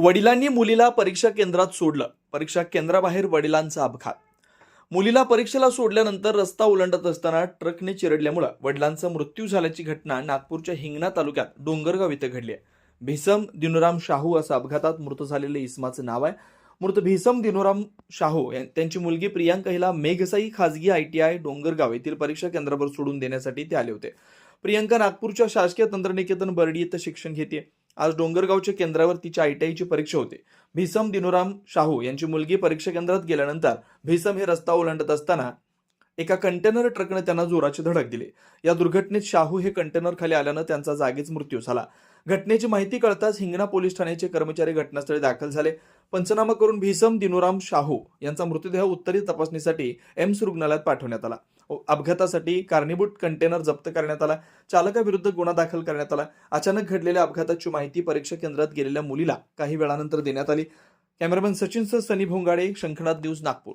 वडिलांनी मुलीला परीक्षा केंद्रात सोडलं. परीक्षा केंद्राबाहेर वडिलांचा अपघात. मुलीला परीक्षेला सोडल्यानंतर रस्ता ओलांडत असताना ट्रकने चिरडल्यामुळं वडिलांचा मृत्यू झाल्याची घटना नागपूरच्या हिंगणा तालुक्यात डोंगरगाव इथं घडली आहे. भीसम दिनुराम शाहू असं अपघातात मृत झालेलं इसमाचं नाव आहे. मृत भीसम दिनुराम शाहू त्यांची मुलगी प्रियांका हिला मेघसाई खाजगी आय टी आय डोंगरगाव येथील परीक्षा केंद्रावर सोडून देण्यासाठी ते आले होते. प्रियांका नागपूरच्या शासकीय तंत्रनिकेतन बर्डी इथं शिक्षण घेते आज डोंगरगावच्या केंद्रावर तिच्या आय टी परीक्षा होते. भीसम दिनुराम शाहू यांची मुलगी परीक्षा केंद्रात गेल्यानंतर भीसम हे रस्ता ओलांडत असताना एका कंटेनर ट्रकने त्यांना जोराची धडक दिली. या दुर्घटनेत शाहू हे कंटेनर खाली आल्यानं त्यांचा जागीच मृत्यू झाला. घटनेची माहिती कळताच हिंगणा पोलीस ठाण्याचे कर्मचारी घटनास्थळी दाखल झाले. पंचनामा करून भीसम दिनुराम शाहू यांचा मृतदेह उत्तरी तपासणीसाठी एम्स रुग्णालयात पाठवण्यात आला. अपघातासाठी कारणीभूत कंटेनर जप्त करण्यात आला. चालकाविरुद्ध गुन्हा दाखल करण्यात आला. अचानक घडलेल्या अपघाताची माहिती परीक्षा केंद्रात गेलेल्या मुलीला काही वेळानंतर देण्यात आली. कॅमेरामॅन सचिनसह सनी भोंगाडे शंखनाथ न्यूज नागपूर.